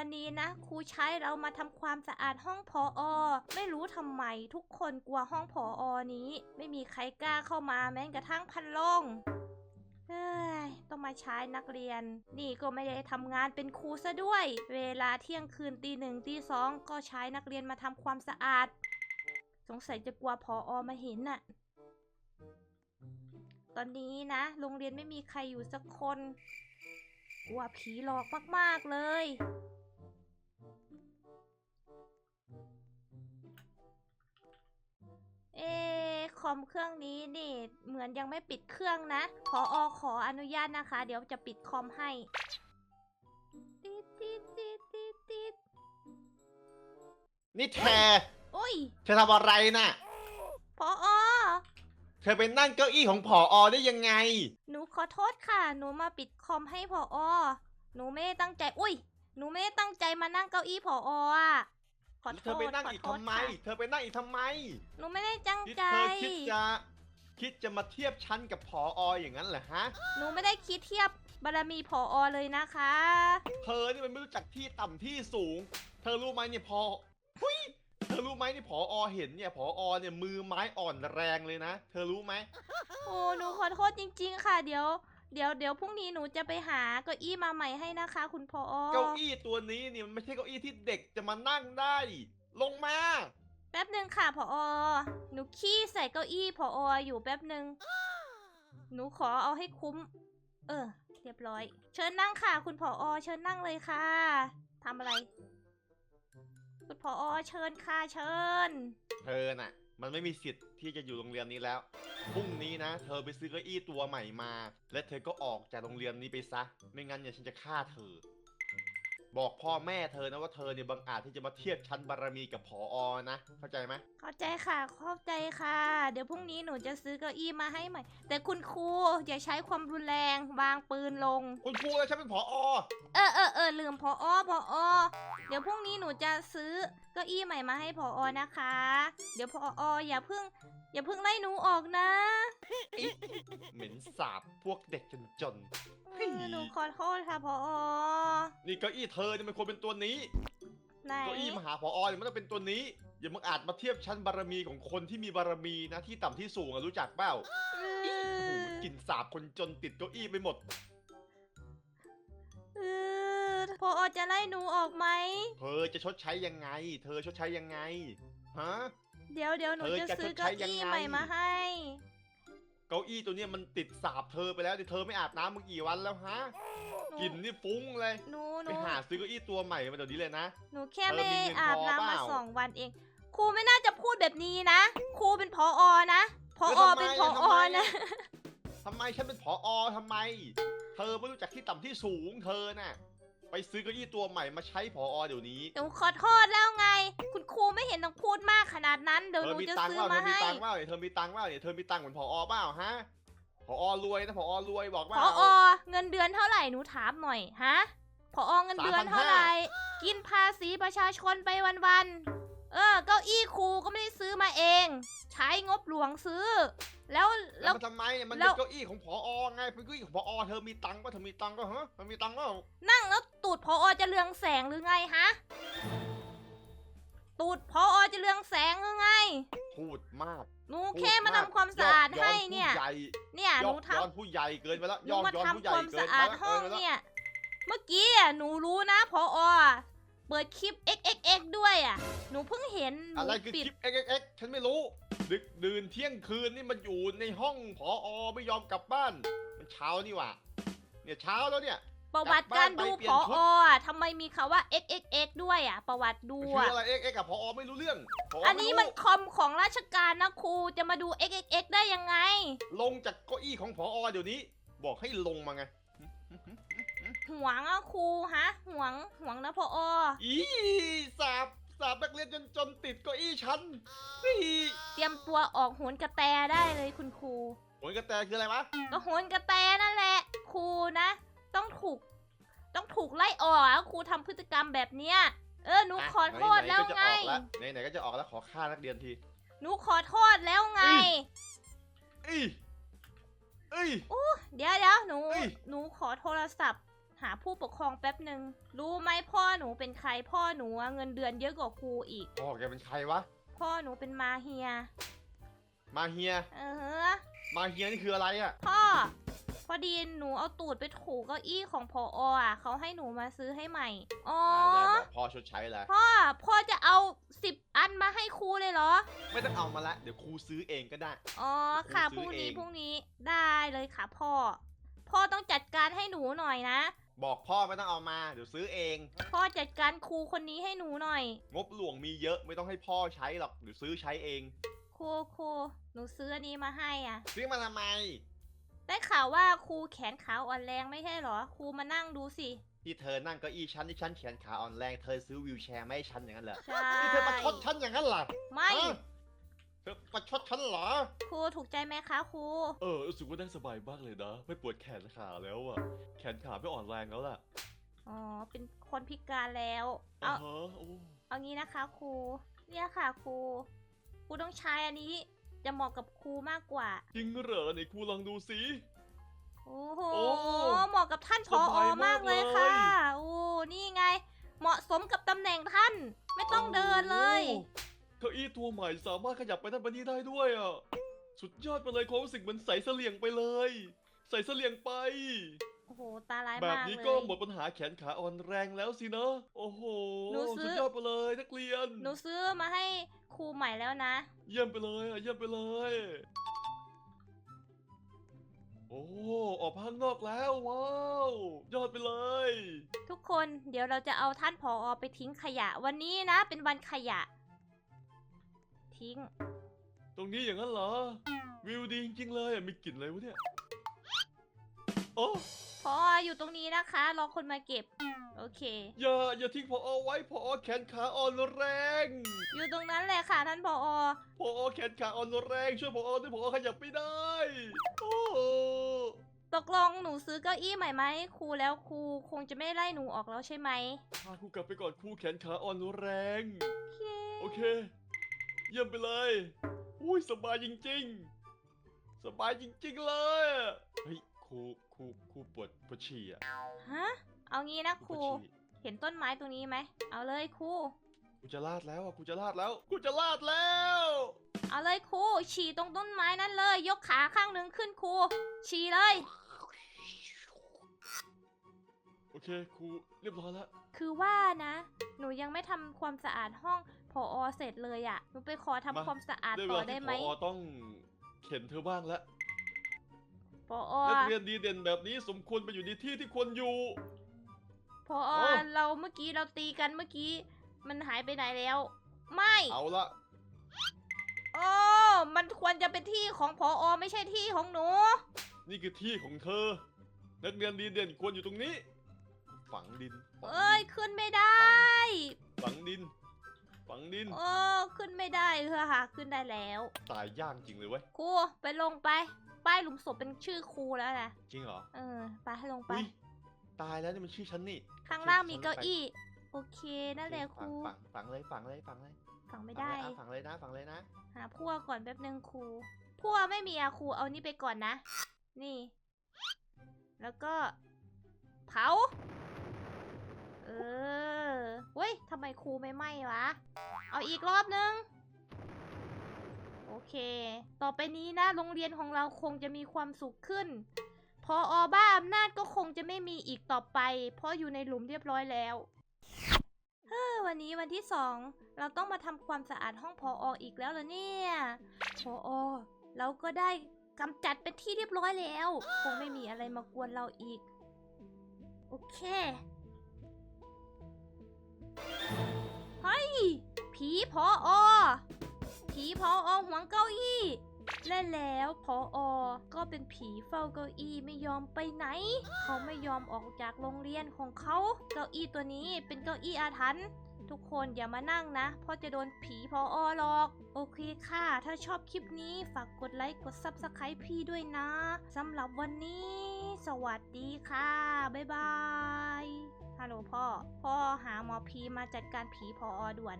วันนี้นะครูใช้เรามาทำความสะอาดห้องพออไม่รู้ทำไมทุกคนกลัวห้องพออนี้ ไม่มีใครกล้าเข้ามาแม้กระทั่งพันลงเฮ้ย ต้องมาใช้นักเรียน นี่ก็ไม่ได้ทำงานเป็นครูซะด้วย เวลาเที่ยงคืนตีหนึ่งตีสองก็ใช้นักเรียนมาทำความสะอาด สงสัยจะกลัวพออมาเห็นน่ะ ตอนนี้นะ โรงเรียนไม่มีใครอยู่สักคน กลัวผีหลอกมาก ๆ เลย คอมเครื่องนี้นี่เหมือนยังไม่ปิดเครื่องนะ ขออขออนุญาตนะคะ เดี๋ยวจะปิดคอมให้ติดติดติดติดติดนี่แทโอ้ยเธอทำอะไรน่ะพออเธอไปนั่งเก้าอี้ของผออได้ยังไง หนูขอโทษค่ะ หนูมาปิดคอมให้พออหนูไม่ได้ตั้งใจ อุ้ย หนูไม่ได้ตั้งใจมานั่งเก้าอี้พออะ ขอโทษเธอไปนั่งอีกขโทษทำไมค่ะเธอไปนั่งอีกทำไม หนูไม่ได้ตั้งที่ใจ เธอคิดจะคิดจะมาเทียบชั้นกับผอออย่างนั้นเหรอฮะ หนูไม่ได้คิดเทียบบารมีพออเลยนะคะ เธอนี่มันไม่รู้จักที่ต่ำที่สูง เธอรู้ไหมเนี่ยพอหุยเธอรู้ไหมนี่ผออเห็นเนี่ยผออเนี่ยมือไม้อ่อนแรงเลยนะ เธอรู้ไหมโอ้หนูขอโทษจริง ๆ ค่ะ เดี๋ยว เดี๋ยวเดี๋ยวพรุ่งนี้หนูจะไปหาเก้าอี้มาใหม่ให้นะคะ คุณพอเก้าอี้ตัวนี้เนี่ยมันไม่ใช่เก้าอี้ที่เด็กจะมานั่งได้ ลงมาแป๊บหนึ่งค่ะพอหนูขี้ใส่เก้าอี้พออยู่แป๊บหนึ่งหนูขอเอาให้คุ้ม เออ เรียบร้อย เชิญนั่งค่ะ คุณผอเชิญนั่งเลยค่ะทำอะไร คุณผอเชิญค่ะเชิญ เธอน่ะ มันไม่มีสิทธิ์ที่จะอยู่โรงเรียนนี้แล้วพรุ่งนี้นะ เธอไปซื้อเก้าอี้ตัวใหม่มา และเธอก็ออกจากโรงเรียนนี้ไปซะ ไม่งั้นเนี่ยฉันจะฆ่าเธอ บอกพ่อแม่เธอนะว่าเธอเนี่ยบังอาจที่จะมาเทียบชั้นบารมีกับผออนะ เข้าใจไหมเข้าใจค่ะเข้าใจค่ะ เดี๋ยวพรุ่งนี้หนูจะซื้อเก้าอี้มาให้ใหม่ แต่คุณครูอย่าใช้ความรุนแรงวางปืนลง คุณครูแล้วฉันเป็นผออเออเออเออลืมพออพออเดี๋ยวพรุ่งนี้หนูจะซื้อเก้าอี้ใหม่มาให้พออนะคะ เดี๋ยวพอออย่าเพิ่ง อย่าเพิ่งไล่หนูออกนะ เหม็นสาบพวกเด็กจนเออ หนูขอโทษค่ะพออๆนี่เก้าอี้เธอเนี่ยมันควรเป็นตัวนี้ไหนเก้าอี้มหาผอเนี่ยมันต้องเป็นตัวนี้ อย่ามึงอาจมาเทียบชั้นบารมีของคนที่มีบารมีนะที่ต่ำที่สูงอะรู้จักเปล่าเอโอ้โหอมันกลินสาบคนจนติดเก้าอี้ไปหมด เออพออจะไล่หนูออกไหมเธอจะชดใช้ยังไง เธอชดใช้ยังไง ฮะ เดี๋ยวเดี๋ยวหนูเธอจะจะซื้อชดใช้เก้าอี้ยังไงใหม่มาให้ เก้าอี้ตัวเนี้ยมันติดสาบเธอไปแล้วเดี๋ยวเธอไม่อาบน้ำมากี่วันแล้วฮะหนูกลิ่นนี่ฟุ้งเลยหนูหไปนูหาซื้อเก้าอี้ตัวใหม่มาเดี๋ยวนี้เลยนะ หนูแค่เออไม่มีเงินอาบพอน้ำเปมาล่าสองวันเอง ครูไม่น่าจะพูดแบบนี้นะ ครูเป็นพออนะพอแล้วอทำไมเป็นพอทำอไมนะทำไมฉันเป็นผอทำไม เธอไม่รู้จักที่ต่ำที่สูงเธอน่ะ ไปซื้อเก้าอี้ตัวใหม่มาใช้ผอเดี๋ยวนี้หนูขอโทษแล้วไง คุณครูไม่เห็นต้องพูดมากขนาดนั้นเดี๋ยวเธหอนูมีจะตังค์ซื้อเปล่าเธมาอมีให้ตังค์เปล่าเนี่ยเธอมีตังค์เปล่าเนี่ยเธอมีตังค์เหมือนผอเปล่าฮะผอรวยนะผอรวยบอกพว่าออเงินเดือนเท่าไหร่หนูถามหน่อยฮะพออเงินเดือนเท่าไหร่กินภาษีประชาชนไปวันๆเออเก้าอี้ครูก็ไม่ได้ซื้อมาเอง ใช้งบหลวงซื้อ แล้วแล้แล้ววมันทำไมมันแล้เป็นวเก้าอี้ของผอไงเป็นเก้าอี้ของผอเธอมีตังค์ป่ะเธอมีตังค์ป่ะฮะเธอมีตังค์เปล่านั่งแล้วตูดพออจะเรืองแสงหรือไงฮะ ตูดพออจะเรืองแสงหรือไง พูดมากหนูพูดแค่มาทำความสะอาดยกให้ผู้เนี่ยใหญ่เนี่ยหยนูกทย้อนผู้ใหญ่เกินไปแล้วำหนูยอกมาย้อนผู้ทำใหญ่ความเกิสะนไปอาดแล้วห้องเออแล้วเนี่ย เมื่อกี้อะหนูรู้นะพออะเปิดคลิป xxx ด้วยอะ หนูเพิ่งเห็นหนูอะไรคือปิด คลิป xxx ฉันไม่รู้ ดึกดื่นเที่ยงคืนนี่มันอยู่ในห้องผอไม่ยอมกลับบ้าน มันเช้านี่หว่าเนี่ยเช้าแล้วเนี่ย ประวัติการดูกลับบ้านไปเปลี่พยนอชุดอะทำไมมีคำว่า xxx ด้วยอะ ประวัติดูมันคืออะอะไร xx กับผอไม่รู้เรื่องผอันนี้มันไรู้คอมของราชการนะครูจะมาดู xxx ได้ยังไง ลงจากเก้าอี้ของผอเดี๋ยวนี้ บอกให้ลงมาไง หวงอะครูฮะหวงหวงนะพอออีสาบ สาบนักเรียนจนจนติดเก้าอี้ฉันนี่เตรียมตัวออกโหนกระแตได้เลยคุณครู โหนกระแตคืออะไรวะก็โหนกระแตนั่นแหละ ครูนะ ต้องถูก ต้องถูกไล่ออกอะครูทำพฤติกรรมแบบเนี้ย เออหนูะขอโทษไหนๆแล้วก็จะไงออกแล้วไหนๆก็จะออกแล้วขอฆ่านักเรียนทีหนูขอโทษแล้วไง เอ้ยเอ้ย เดี๋ยวเดี๋ยวหนู เอ้ย หนูขอโทรศัพท์ หาผู้ปกครองแป๊บหนึ่งรู้ไหมพ่อหนูเป็นใครพ่อหนูอะเงินเดือนเยอะกว่าครูอีก พ่อแกเป็นใครวะ พ่อหนูเป็นมาเฮีย มาเฮีย เออฮะมาเฮียนี่คืออะไรอะพ่อ พอดีหนูเอาตูดไปถูเก้าอี้ของพออะเขาให้หนูมาซื้อให้ใหม่ อ๋อ ได้บอกพ่อชดใช้แล้ว พ่อ พ่อจะเอาสิบอันมาให้ครูเลยเหรอ ไม่ต้องเอามาละ เดี๋ยวครูซื้อเองก็ได้ อ๋อค่ะคพรูรุ่งซื้อนี้เองพรุ่งนี้ได้เลยค่ะพ่อ พ่อต้องจัดการให้หนูหน่อยนะ บอกพ่อไม่ต้องเอามา เดี๋ยวซื้อเอง พ่อจัดการครูคนนี้ให้หนูหน่อย งบหลวงมีเยอะไม่ต้องให้พ่อใช้หรอกเดี๋ยวซื้อใช้เองครูครูหนูซื้ออันนี้มาให้อะ ซื้อมาทำไม ได้ข่าวว่าครูแขนขาวอ่อนแรงไม่ใช่เหรอ ครูมานั่งดูสิ ที่เธอนั่งเก้าอี้ชั้นที่ฉันแขนขาอ่อนแรงเธอซื้อวิวแชร์ไม่ให้ฉันอย่างนั้นเหรอใช่นี่เธอประชดฉันอย่างนั้นเหรอไม่ ฮะ เธอประชดฉันเหรอ ครูถูกใจไหมคะครู เออรู้สึกว่านั่งสบายมากเลยนะ ไม่ปวดแขนขาแล้วอะแขนขาไม่อ่อนแรงแล้วล่ะอ๋อ เป็นคนพิการแล้วอ่าเอาฮะโอ้เอางี้นะคะครู เนี่ยค่ะครู ครูต้องใช้อันนี้ จะเหมาะกับครูมากกว่า จริงเหรอไหนครูลองดูสิ โอ้โห โอ้เหมาะกับท่านผอสบายมากเลยมากเลยค่ะ โอ้ นี่ไง เหมาะสมกับตำแหน่งท่าน ไม่ต้องเดินเลยโอ้ เก้าอี้ตัวใหม่สามารถขยับไปนั่นไปนี่ได้ด้วยอะสุดยอดไปเลยความรู้สึกเหมือนใส่เสลี่ยงไปเลย ใส่เสลี่ยงไป โอ้โห ตาลายแบบมากนี้เลก็ย หมดปัญหาแขนขาอ่อนแรงแล้วสินะ โอ้โห หนูซื้อ สุดยอดไปเลยนักเรียน หนูซื้อมาให้ครูใหม่แล้วนะ เยี่ยมไปเลยอะเยี่ยมไปเลย โอ้ออกมาข้างนอกแล้วว้าว ยอดไปเลย ทุกคนเดี๋ยวเราจะเอาท่านผออไปทิ้งขยะ วันนี้นะ เป็นวันขยะ ทิ้ง ตรงนี้อย่างนั้นเหรอ วิวดีจริงๆเลยอะมีกลิ่นอะไรวะเนี่ยโอ้พออยู่ตรงนี้นะคะ รอคนมาเก็บ โอเค อย่าอย่าทิ้งพอไว้พอแขนขาอ่อนแรง อยู่ตรงนั้นแหละค่ะท่านผอพอแขนขาอ่อนแรงช่วยพอด้วยพอขยับไม่ได้โอ้ตกลงหนูซื้อเก้าอี้ใหม่ไหมาให้ครูแล้วครูคงจะไม่ไล่หนูออกแล้วใช่ไหมพาครูกลับไปก่อนครูแขนขาอ่อนแรง โอเค โอเค เยี่ยมไปเลยอุ้ยสบายจริง ๆ สบายจริง ๆ เลยเฮ้ยครูครูครูปวดปวดฉี่อะฮะ เอางี้นะคครูรู ปวดฉี่เห็นต้นไม้ตรงนี้ไหม เอาเลยครู กูจะลาดแล้วอะกูจะลาดแล้วกูจะลาดแล้ว เอาเลยครู ฉี่ตรงต้นไม้นั้นเลย ยกขาข้างหนึ่งขึ้นครู ฉี่เลยโอเคครูเรียบร้อยแล้ว คือว่านะ หนูยังไม่ทำความสะอาดห้องพออเสร็จเลยอะ่ะ หนูไปขอทำมา ความสะอาดได้เวต่อลาได้ที่ไหมพอต้องเข็นเธอบ้างแล้วพออนักเรียนดีเด่นแบบนี้สมควรไปอยู่ในที่ที่ควรอยู่ พออโอ้เราเมื่อกี้เราตีกันเมื่อกี้ มันหายไปไหนแล้ว ไม่ เอาละโอ้ มันควรจะเป็นที่ของพออไม่ใช่ที่ของหนู นี่คือที่ของเธอ นักเรียนดีเด่นควรอยู่ตรงนี้ ฝังดินฝังเอ้ยดินขึ้นไม่ได้ ฝังดิน ฝังดิน โอ้ขึ้นไม่ได้เธอค่ะขึ้นได้แล้ว ตายยากจริงเลยเว้ยครูไปลงไป ป้ายหลุมศพเป็นชื่อครูแล้วนะจริงเหรอ เออไปให้ลงไปอุ้ยตายแล้วนี่มันชื่อฉันนี่ ข้างล่างมีเก้าอี้โอเคนั่นแหละคฝัรูงฝังฝังเลยฝังเลยฝังเลยฝังไม่ฝังได้เลยอะฝังเลยนะฝังเลยนะ หาพวกก่อนแป๊บนึงครูพวกไม่มีอะครูเอานี่ไปก่อนนะ นี่ แล้วก็ เผา เออเว้ยทำไมครูไม่ไหม้วะ เอาอีกรอบนึง โอเค ต่อไปนี้นะ โรงเรียนของเราคงจะมีความสุขขึ้น พออบ้าอำนาจก็คงจะไม่มีอีกต่อไป เพราะอยู่ในหลุมเรียบร้อยแล้วเฮ้อวันนี้วันที่สอง เราต้องมาทำความสะอาดห้องพอออีกแล้วเหรอเนี่ยพออเราก็ได้กำจัดเป็นที่เรียบร้อยแล้ว คงไม่มีอะไรมากวนเราอีก โอเค ฮ้ย ผีพออผีพออหวงเก้าอี้และแล้วพออก็เป็นผีเฝ้าเก้าอี้ไม่ยอมไปไหน เขาไม่ยอมออกจากโรงเรียนของเขา เก้าอี้ตัวนี้เป็นเก้าอี้อาถรรพ์ทุกคนอย่ามานั่งนะ เพราะจะโดนผีพออหลอก โอเคค่ะ ถ้าชอบคลิปนี้ฝากกดไลค์กด Subscribe พี่ด้วยนะสำหรับวันนี้ สวัสดีค่ะ บ๊ายบาย ฮัลโหลพ่อ พ่อหาหมอพีมาจัดการผีพออด่วน